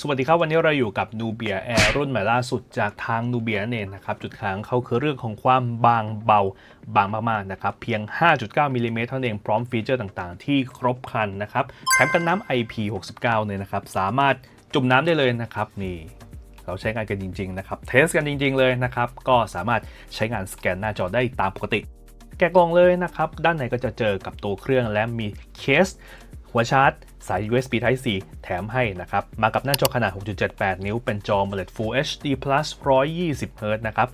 สวัสดีครับ วันนี้เราอยู่กับ Nubia Air รุ่นใหม่ล่าสุดจากทาง Nubia นั่นเองนะครับ จุดขายของเขาคือเรื่องของความบางเบาบางมากๆนะครับ เพียง 5.9มิลลิเมตรเท่านั้นเองพร้อมฟีเจอร์ต่างๆ ที่ครบครันนะครับ แถมกันน้ำ IP69 เนี่ยนะครับ สามารถจุ่มน้ำได้เลยนะครับ นี่เราใช้งานกันจริง ๆ นะครับ เทสกันจริง ๆ เลยนะครับ ก็สามารถใช้งานสแกนหน้าจอได้ตามปกติแกะกล่องเลยนะครับ ด้านในก็จะเจอกับตัวเครื่องและมีเคส หัวชาร์จ สาย USB Type C แถมให้นะครับ มากับหน้าจอขนาด 6.78 นิ้ว เป็นจอ AMOLED Full HD Plus 120 Hz นะครับ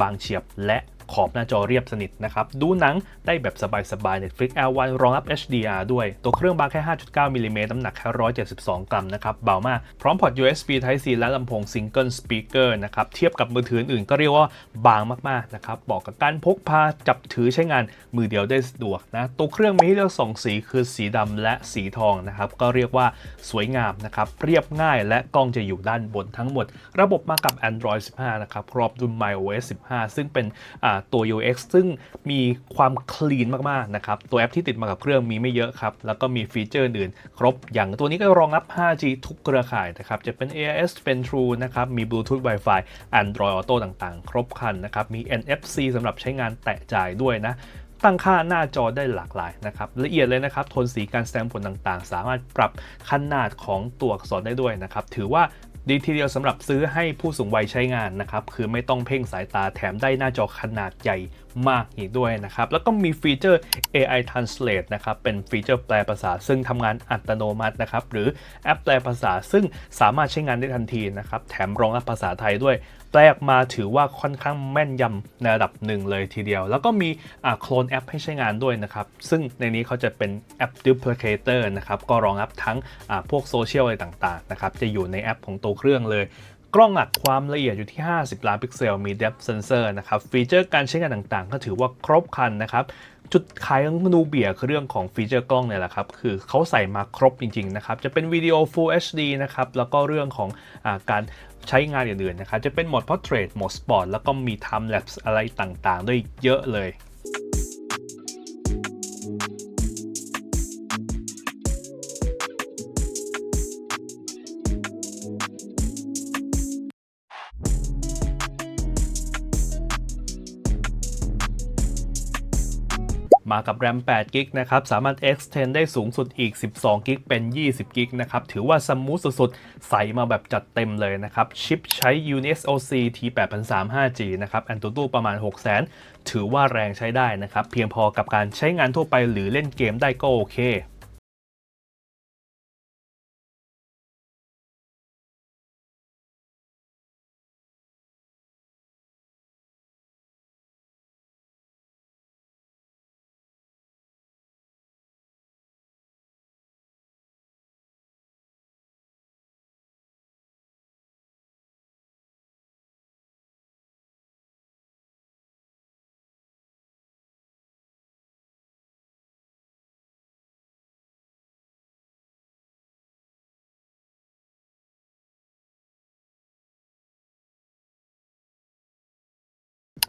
บางเฉียบและ ขอบหน้าจอเรียบสนิทนะครับ ดูหนังได้แบบสบายๆ Netflix L1 รองรับ HDR ด้วย ตัวเครื่องบางแค่ 5.9 มิลลิเมตรน้ำหนักแค่ 172 กรัมนะครับ เบามาก พร้อมพอร์ต USB Type C และลำโพง Single Speaker นะครับ เทียบกับมือถืออื่นก็เรียกว่าบางมากๆ นะครับเหมาะกับการพกพาจับถือใช้งานมือเดียวได้สะดวกนะ ตัวเครื่องมีให้เลือกสองสีคือสีดำและสีทองนะครับ ก็เรียกว่าสวยงามนะครับ เรียบง่ายและกล้องจะอยู่ด้านบนทั้งหมด ระบบมากับ Android 15 นะครับ ครอบด้วย MyOS 15 ซึ่งเป็นอ่าตัว UX ซึ่งมีความคลีนมากๆนะครับ ตัวแอปที่ติดมากับเครื่องมีไม่เยอะครับ แล้วก็มีฟีเจอร์อื่น ครบ อย่างตัวนี้ก็รองรับ 5G ทุกเครือข่ายนะครับ จะเป็น AIS เป็น True นะครับ มี Bluetooth Wi-Fi Android Auto ต่างๆ ครบคันนะครับ มี NFC สำหรับใช้งานแตะจ่ายด้วยนะตั้งค่าหน้าจอได้หลากหลายนะครับละเอียดเลยนะครับโทนสีการแสดงผลต่างๆ สามารถปรับขนาดของตัวอักษรได้ด้วยนะครับถือว่า ดีทีเดียวสำหรับซื้อให้ผู้สูงวัยใช้งานนะครับ คือไม่ต้องเพ่งสายตาแถมได้หน้าจอขนาดใหญ่ มากอีกด้วยนะครับ แล้วก็มีฟีเจอร์ AI Translate นะครับ เป็นฟีเจอร์แปลภาษา ซึ่งทำงานอัตโนมัตินะครับ หรือแอปแปลภาษาซึ่งสามารถใช้งานได้ทันทีนะครับ แถมรองรับภาษาไทยด้วย แปลออกมาถือว่าค่อนข้างแม่นยำในระดับหนึ่งเลยทีเดียว แล้วก็มีโคลนแอปให้ใช้งานด้วยนะครับ ซึ่งในนี้เขาจะเป็นแอป Duplicator นะครับ ก็รองรับทั้งพวกโซเชียลอะไรต่างๆนะครับ จะอยู่ในแอปของตัวเครื่องเลย กล้องอัดความละเอียดอยู่ที่ 50 ล้านพิกเซล มี depth sensor นะครับ ฟีเจอร์การใช้งานต่างๆ ก็ถือว่าครบครันนะครับ จุดขายของนูเบียคือเรื่องของฟีเจอร์กล้องเนี่ยแหละครับ คือเขาใส่มาครบจริงๆนะครับ จะเป็นวิดีโอ Full HD นะครับ แล้วก็เรื่องของอการใช้งานอื่นๆนะครับ จะเป็นโหมด Portrait โหมด Sport แล้วก็มี Time Lapse อะไรต่างๆ ด้วยเยอะเลย มากับ RAM 8 g b นะครับ สามารถ extend ได้สูงสุดอีก 12 g b เป็น 20 g b นะครับ ถือว่าสมูทสุดๆ ใส่มาแบบจัดเต็มเลยนะครับ ชิปใช้ UniSoC T8003 5G นะครับ Antutu ประมาณ 6 0 0 0 0 ถือว่าแรงใช้ได้นะครับ เพียงพอกับการใช้งานทั่วไปหรือเล่นเกมได้ก็โอเค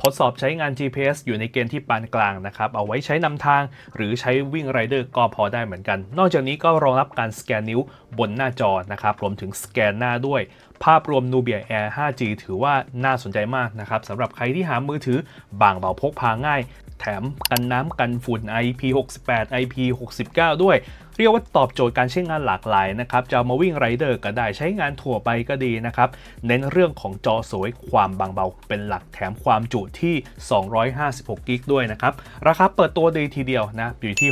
ทดสอบใช้งาน GPS อยู่ในเกณฑ์ที่ปานกลางนะครับ เอาไว้ใช้นำทาง หรือใช้วิ่งไรเดอร์ก็พอได้เหมือนกัน นอกจากนี้ก็รองรับการสแกนนิ้วบนหน้าจอนะครับ รวมถึงสแกนหน้าด้วย ภาพรวม Nubia Air 5G ถือว่าน่าสนใจมากนะครับสำหรับใครที่หามือถือบางเบาพกพาง่าย แถมกันน้ำกันฝุ่น IP68 IP69 ด้วย เรียกว่าตอบโจทย์การใช้งานหลากหลายนะครับ จะมาวิ่งไรเดอร์ก็ได้ใช้งานทั่วไปก็ดีนะครับ เน้นเรื่องของจอสวยความบางเบาเป็นหลักแถมความจุที่ 256กิกด้วยนะครับ ราคาเปิดตัวดีทีเดียวนะ อยู่ที่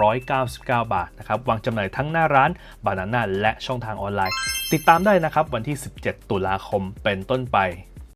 6,799 บาทนะครับ วางจำหน่ายทั้งหน้าร้านบานาน่าและช่องทางออนไลน์ ติดตามได้นะครับวันที่ 17 ตุลาคมเป็นต้นไป